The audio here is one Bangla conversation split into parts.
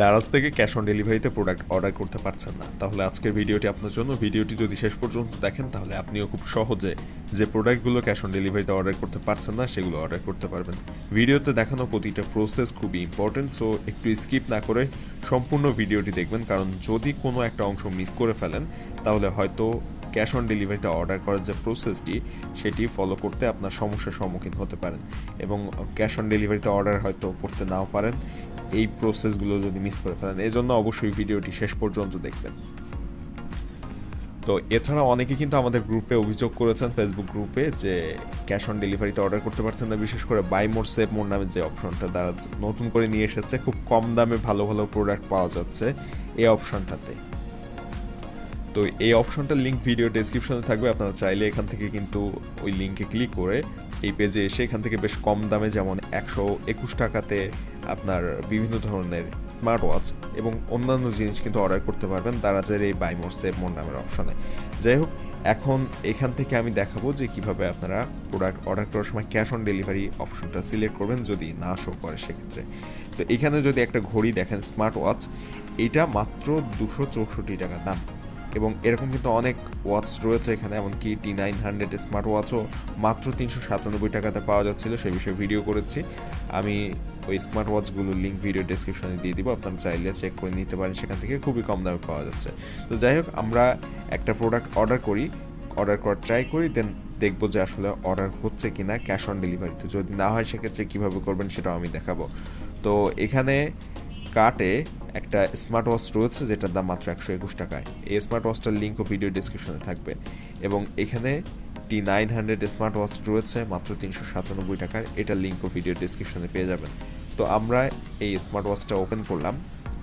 দারাজ থেকে ক্যাশ অন ডেলিভারিতে প্রোডাক্ট অর্ডার করতে পারছেন না। তাহলে আজকের ভিডিওটি আপনার জন্য, ভিডিওটি যদি শেষ পর্যন্ত দেখেন, তাহলে আপনিও খুব সহজে যে প্রোডাক্টগুলো ক্যাশ অন ডেলিভারিতে অর্ডার করতে পারছেন না, সেগুলো অর্ডার করতে পারবেন। ভিডিওতে দেখানো প্রতিটা প্রসেস খুবই ইম্পর্টেন্ট সো একটু স্কিপ না করে সম্পূর্ণ ভিডিওটি দেখবেন, কারণ যদি কোনো একটা অংশ মিস করে ফেলেন, তাহলে হয়তো ক্যাশ অন ডেলিভারিতে অর্ডার করার যে প্রসেসটি সেটি ফলো করতে আপনার সমস্যার সম্মুখীন হতে পারেন এবং ক্যাশ অন ডেলিভারিতে অর্ডার হয়তো করতে নাও পারেন। এই প্রসেসগুলো যদি মিস করে ফেলেন এই জন্য অবশ্যই ভিডিওটি শেষ পর্যন্ত দেখবেন। তো এছাড়া অনেকে কিন্তু আমাদের গ্রুপে অভিযোগ করেছেন ফেসবুক গ্রুপে যে ক্যাশ অন ডেলিভারিতে অর্ডার করতে পারছেন না, বিশেষ করে বাই মোর সেভ মোর নামে যে অপশনটা তারা নতুন করে নিয়ে এসেছে, খুব কম দামে ভালো ভালো প্রোডাক্ট পাওয়া যাচ্ছে এই অপশনটাতে তো এই অপশনটার লিঙ্ক ভিডিও ডেসক্রিপশনে থাকবে। আপনারা চাইলে এখান থেকে কিন্তু ওই লিঙ্কে ক্লিক করে এই পেজে এসে এখান থেকে বেশ কম দামে যেমন একশো একুশ টাকাতে আপনার বিভিন্ন ধরনের স্মার্ট ওয়াচ এবং অন্যান্য জিনিস কিন্তু অর্ডার করতে পারবেন দারাজের এই বাই মোর সেভ মোর নামের অপশনে যাই হোক, এখন এখান থেকে আমি দেখাবো যে কীভাবে আপনারা প্রোডাক্ট অর্ডার করার সময় ক্যাশ অন ডেলিভারি অপশনটা সিলেক্ট করবেন যদি না শো করে সেক্ষেত্রে। তো এখানে যদি একটা ঘড়ি দেখেন স্মার্ট ওয়াচ এটা মাত্র দুশো চৌষট্টি টাকা দাম। এবং এরকম কিন্তু অনেক ওয়াচ রয়েছে এখানে, এমনকি টি নাইন হান্ড্রেড স্মার্ট ওয়াচও মাত্র তিনশো সাতানব্বই টাকাতে পাওয়া যাচ্ছিল, সে বিষয়ে ভিডিও করেছি। আমি ওই স্মার্ট ওয়াচগুলোর লিঙ্ক ভিডিও ডেসক্রিপশনে দিয়ে দিব, আপনারা চাইলে চেক করে নিতে পারেন, সেখান থেকে খুবই কম দামে পাওয়া যাচ্ছে। তো যাই হোক, আমরা একটা প্রোডাক্ট অর্ডার করি অর্ডার করার ট্রাই করি দেন দেখব যে আসলে অর্ডার হচ্ছে কি না ক্যাশ অন ডেলিভারিতে যদি না হয়, সেক্ষেত্রে কীভাবে করবেন সেটাও আমি দেখাবো। তো এখানে কার্টে একটা স্মার্ট ওয়াচ রয়েছে যেটার দাম মাত্র একশো একুশ টাকায়। এই স্মার্ট ওয়াচটার লিঙ্কও ভিডিও ডিসক্রিপশনে থাকবে। এবং এখানে T nine hundred smart watch রয়েছে মাত্র তিনশো সাতানব্বই টাকার এটার লিঙ্কও ভিডিও ডিসক্রিপশনে পেয়ে যাবেন। তো আমরা এই স্মার্ট ওয়াচটা ওপেন করলাম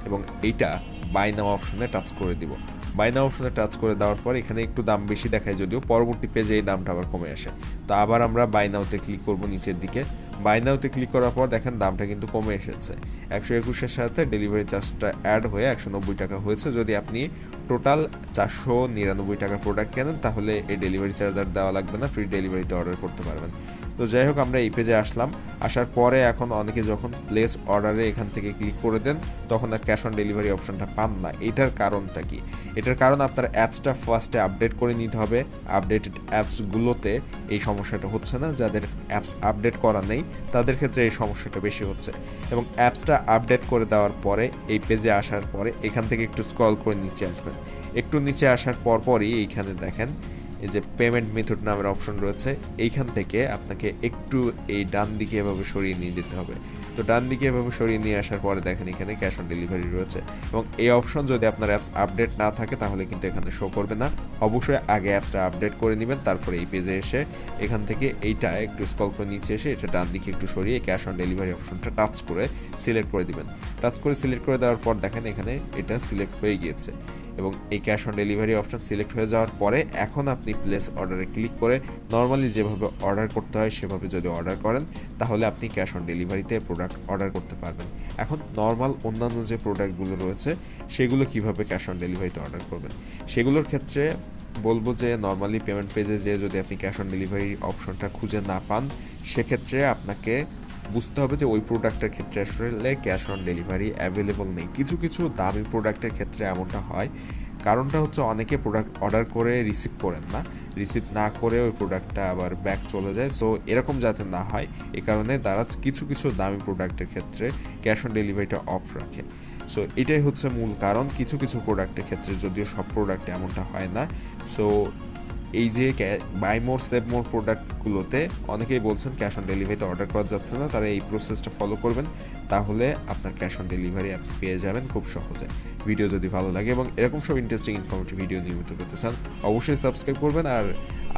এবং এইটা বাই নাও অপশনে টাচ করে দিব। বাই নাও অপশনে টাচ করে দেওয়ার পর এখানে একটু দাম বেশি দেখায় যদিও, পরবর্তী পেজে এই দামটা আবার কমে আসে। তো আবার আমরা বাই নাওতে ক্লিক করব নিচের দিকে। বাই নাওতে ক্লিক করার পর দেখেন দামটা কিন্তু কমে এসেছে। একশো একুশের সাথে ডেলিভারি চার্জটা অ্যাড হয়ে একশো নব্বই টাকা হয়েছে। যদি আপনি টোটাল চারশো নিরানব্বই টাকার প্রোডাক্ট কেনেন, তাহলে এই ডেলিভারি চার্জ আর দেওয়া লাগবে না ফ্রি ডেলিভারিতে অর্ডার করতে পারবেন। তো যাই হোক, আমরা এই পেজে আসলাম। আসার পরে এখন অনেকে যখন প্লেস অর্ডারে এখান থেকে ক্লিক করে দেন, তখন আর ক্যাশ অন ডেলিভারি অপশনটা পান না। এটার কারণটা কি? এটার কারণ আপনার অ্যাপসটা ফার্স্টে আপডেট করে নিতে হবে। আপডেটেড অ্যাপসগুলোতে এই সমস্যাটা হচ্ছে না, যাদের অ্যাপস আপডেট করা নেই, তাদের ক্ষেত্রে এই সমস্যাটা বেশি হচ্ছে। এবং অ্যাপসটা আপডেট করে দেওয়ার পরে, এই পেজে আসার পরে এখান থেকে একটু স্ক্রল করে নিচে আসবেন। একটু নিচে আসার পরপরই এইখানে দেখেন এই যে পেমেন্ট মেথড নামের অপশন রয়েছে, এইখান থেকে আপনাকে একটু এই ডান দিকে এভাবে সরিয়ে নিয়ে যেতে হবে। তো ডান দিকে এভাবে সরিয়ে নিয়ে আসার পরে দেখেন এখানে ক্যাশ অন ডেলিভারি রয়েছে এবং এই অপশন যদি আপনার অ্যাপস আপডেট না থাকে, তাহলে কিন্তু এখানে শো করবে না। অবশ্যই আগে অ্যাপসটা আপডেট করে নেবেন, তারপরে এই পেজে এসে এখান থেকে এইটা একটু স্কল করে নিচে এসে এটা ডান দিকে একটু সরিয়ে ক্যাশ অন ডেলিভারি অপশনটা টাচ করে সিলেক্ট করে দিবেন। টাচ করে সিলেক্ট করে দেওয়ার পর দেখেন এখানে এটা সিলেক্ট হয়ে গিয়েছে। এবং এই cash on delivery option select হয়ে যাওয়ার পরে এখন আপনি প্লেস অর্ডারে ক্লিক করে নর্মালি যেভাবে অর্ডার করতে হয় সেভাবে যদি অর্ডার করেন, তাহলে আপনি ক্যাশ অন ডেলিভারিতে প্রোডাক্ট অর্ডার করতে পারবেন। এখন নর্মাল অন্যান্য যে প্রোডাক্টগুলো রয়েছে, সেগুলো কীভাবে ক্যাশ অন ডেলিভারিতে অর্ডার করবেন? সেগুলোর ক্ষেত্রে বলব যে নর্মালি পেমেন্ট পেজে যে যদি আপনি ক্যাশ অন ডেলিভারি অপশনটা খুঁজে না পান, সেক্ষেত্রে আপনাকে বুঝতে হবে যে ওই প্রোডাক্টের ক্ষেত্রে আসলে ক্যাশ অন ডেলিভারি অ্যাভেলেবল নেই। কিছু কিছু দামি প্রোডাক্টের ক্ষেত্রে এমনটা হয়। কারণটা হচ্ছে অনেকে প্রোডাক্ট অর্ডার করে রিসিভ করেন না। রিসিভ না করে ওই প্রোডাক্টটা আবার ব্যাক চলে যায়। সো এরকম যাতে না হয়, এ কারণে তারা কিছু কিছু দামি প্রোডাক্টের ক্ষেত্রে ক্যাশ অন ডেলিভারিটা অফ রাখে। সো এটাই হচ্ছে মূল কারণ। কিছু কিছু প্রোডাক্টের ক্ষেত্রে যদিও সব প্রোডাক্টে এমনটা হয় না। সো এই যে বাই মোর সেভ মোর প্রোডাক্টগুলোতে অনেকেই বলছেন ক্যাশ অন ডেলিভারিতে অর্ডার করা যাচ্ছে না, তারা এই প্রসেসটা ফলো করবেন, তাহলে আপনার ক্যাশ অন ডেলিভারি আপনি পেয়ে যাবেন খুব সহজে। ভিডিও যদি ভালো লাগে এবং এরকম সব ইন্টারেস্টিং ইনফরমেটিভ ভিডিও নিয়মিত পেতে চান, অবশ্যই সাবস্ক্রাইব করবেন। আর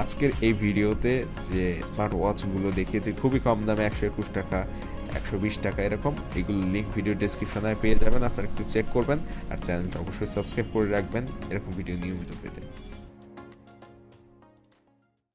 আজকের এই ভিডিওতে যে স্মার্ট ওয়াচগুলো দেখিয়েছি, খুবই কম দামে একশো একুশ টাকা, একশো বিশ টাকা এরকম, এগুলো লিঙ্ক ভিডিও ডিসক্রিপশনে পেয়ে যাবেন, আপনারা একটু চেক করবেন, আর চ্যানেলটা অবশ্যই সাবস্ক্রাইব করে রাখবেন, এরকম ভিডিও নিয়মিত পেতে।